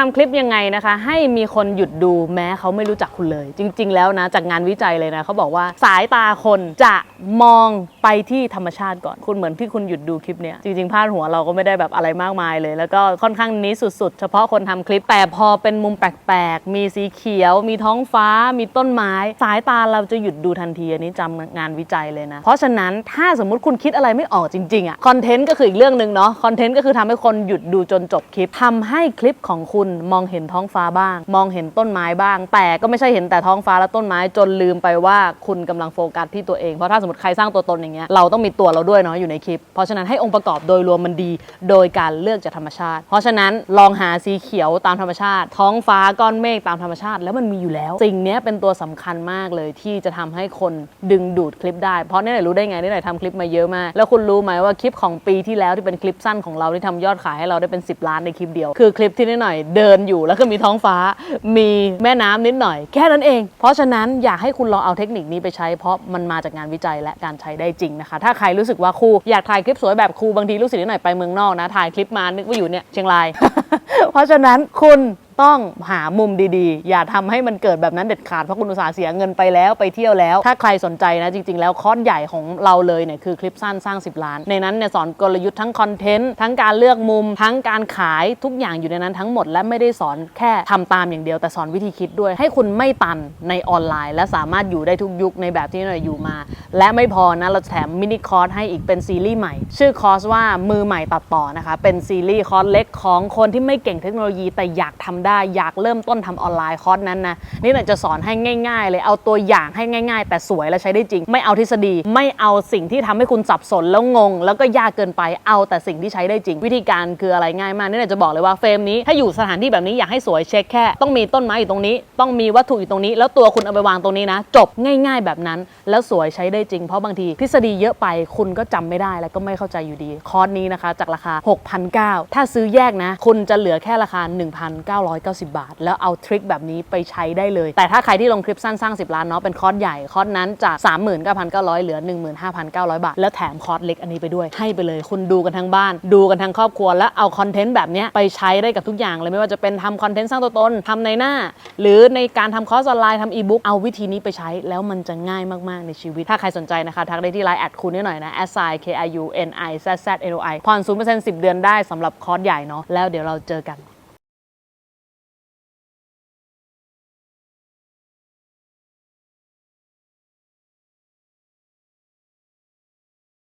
ทำคลิปยังไงนะคะ ให้มีคนหยุดดูแม้เขาไม่รู้จักคุณเลย จริง ๆ แล้วนะ จากงานวิจัยเลยนะเขาบอกว่าสายตาคนจะมองไปที่ธรรมชาติก่อน คุณเหมือนที่คุณหยุดดูคลิปเนี้ยจริงๆพาดหัวเราก็ไม่ได้แบบอะไรมากมายเลย แล้วก็ค่อนข้างนี้สุดๆ เฉพาะคนทำคลิปแต่พอเป็นมุมแปลกๆ มีสีเขียว มีท้องฟ้า มีต้นไม้ สายตาเราจะหยุดดูทันทีอันนี้จำงานวิจัยเลยนะ เพราะฉะนั้นถ้าสมมุติคุณคิดอะไรไม่ออกจริงๆอะคอนเทนต์ก็คืออีกเรื่องหนึ่งเนาะคอนเทนต์ก็คือทำให้คนหยุดดูจนจบคลิปทำให้คลิปของคุณมองเห็นท้องฟ้าบ้าง มองเห็นต้นไม้บ้าง แต่ก็ไม่ใช่เห็นแต่ท้องฟ้าและต้นไม้จนลืมไปว่าคุณกำลังโฟกัสที่ตัวเองเพราะถ้าสมมติใครสร้างตัวตนอย่างเงี้ยเราต้องมีตัวเราด้วยเนาะอยู่ในคลิป เพราะฉะนั้นให้องค์ประกอบโดยรวมมันดี โดยการเลือกจากธรรมชาติ เพราะฉะนั้นลองหาสีเขียวตามธรรมชาติ ท้องฟ้าก้อนเมฆตามธรรมชาติ แล้วมันมีอยู่แล้วสิ่งนี้เป็นตัวสำคัญมากเลยที่จะทำให้คนดึงดูดคลิปได้เพราะนี่ยรู้ได้ไงนี่หน่อยทำคลิปมาเยอะมากแล้วคุณรู้ไหมว่าคลิปของปีที่แล้วที่เป็นคลิปสั้นของเราที่ทำยอดขายให้เราได้เป็น 10 ล้านในคลิปเดียวคือคลิปที่นิดหน่อยเดินอยู่แล้วก็มีท้องฟ้า มีแม่น้ำนิดหน่อย แค่นั้นเอง เพราะฉะนั้นอยากให้คุณลองเอาเทคนิคนี้ไปใช้ เพราะมันมาจากงานวิจัยและการใช้ได้จริงนะคะ ถ้าใครรู้สึกว่าครูอยากถ่ายคลิปสวยแบบครูบางทีลูกศิษย์นิดหน่อยไปเมืองนอกนะถ่ายคลิปมานึกว่าอยู่เนี่ยเชียงราย เพราะฉะนั้นคุณ ต้องหามุมดีๆ อย่าทำให้มันเกิดแบบนั้นเด็ดขาดเพราะคุณอุตสาห์เสียเงินไปแล้วไปเที่ยวแล้ว ถ้าใครสนใจนะจริง ๆ แล้วคอร์สใหญ่ของเราเลยเนี่ยคือคลิปสั้นสร้าง 10 ล้าน ในนั้นเนี่ยสอนกลยุทธ์ทั้งคอนเทนต์ทั้งการเลือกมุม ทั้งการขายทุกอย่างอยู่ในนั้นทั้งหมด และไม่ได้สอนแค่ทำตามอย่างเดียว แต่สอนวิธีคิดด้วย ให้คุณไม่ตันในออนไลน์ และสามารถอยู่ได้ทุกยุคในแบบที่เราอยู่มา และไม่พอนะเราแถมมินิคอร์สให้อีกเป็นซีรีส์ใหม่ ชื่อคอร์สว่ามือใหม่ตัดต่อนะคะเป็นซีรีส์คอร์สเล็กของคนที่ไม่เก่งเทคโนโลยีแต่อยากทำได้ อยากเริ่มต้นทำออนไลน์คอร์สนั้นนะนี่เราจะสอนให้ง่าย ๆ เลยเอาตัวอย่างให้ง่าย ๆ แต่สวยและใช้ได้จริง ไม่เอาทฤษฎี ไม่เอาสิ่งที่ทำให้คุณสับสนแล้วงง แล้วก็ยากเกินไปเอาแต่สิ่งที่ใช้ได้จริง วิธีการคืออะไรง่ายมากนี่เราจะบอกเลยว่าเฟรมนี้ถ้าอยู่สถานที่แบบนี้อยากให้สวยเช็คแค่ต้องมีต้นไม้อยู่ตรงนี้ ต้องมีวัตถุอยู่ตรงนี้ แล้วตัวคุณเอาไปวางตรงนี้นะ จบง่าย ๆ แบบนั้น แล้วสวยใช้ได้จริง เพราะบางทีทฤษฎีเยอะไปคุณก็จำไม่ได้แล้วก็ไม่เข้าใจอยู่ดีคอร์สนี้นะคะ จากราคา 6,900ถ้าซื้อแยกนะ คุณจะเหลือแค่ราคา990 บาท แล้วเอาทริคแบบนี้ไปใช้ได้เลย แต่ถ้าใครที่ลงคลิปสั้นสร้าง 10 ล้านเนาะเป็นคอร์สใหญ่คอร์สนั้นจาก 39,900 เหลือ 15,900 บาท แล้วแถมคอร์สเล็กอันนี้ไปด้วยให้ไปเลย คุณดูกันทั้งบ้าน ดูกันทั้งครอบครัว แล้วเอาคอนเทนต์แบบนี้ไปใช้ได้กับทุกอย่างเลยไม่ว่าจะเป็นทำคอนเทนต์สร้างตัวตนทำในหน้า หรือในการทำคอร์สออนไลน์ทำอีบุ๊กเอาวิธีนี้ไปใช้แล้วมันจะง่ายมากๆในชีวิตถ้าใครสนใจนะคะทักได้ที่ไลน์แอดคุณนิดหน่อยนะ s i k i u n i z z n o i ผ่อน0% 10 เดือนได้สำหรับคอร์สใหญ่เนาะแล้วเดี๋ยวเราเจอกัน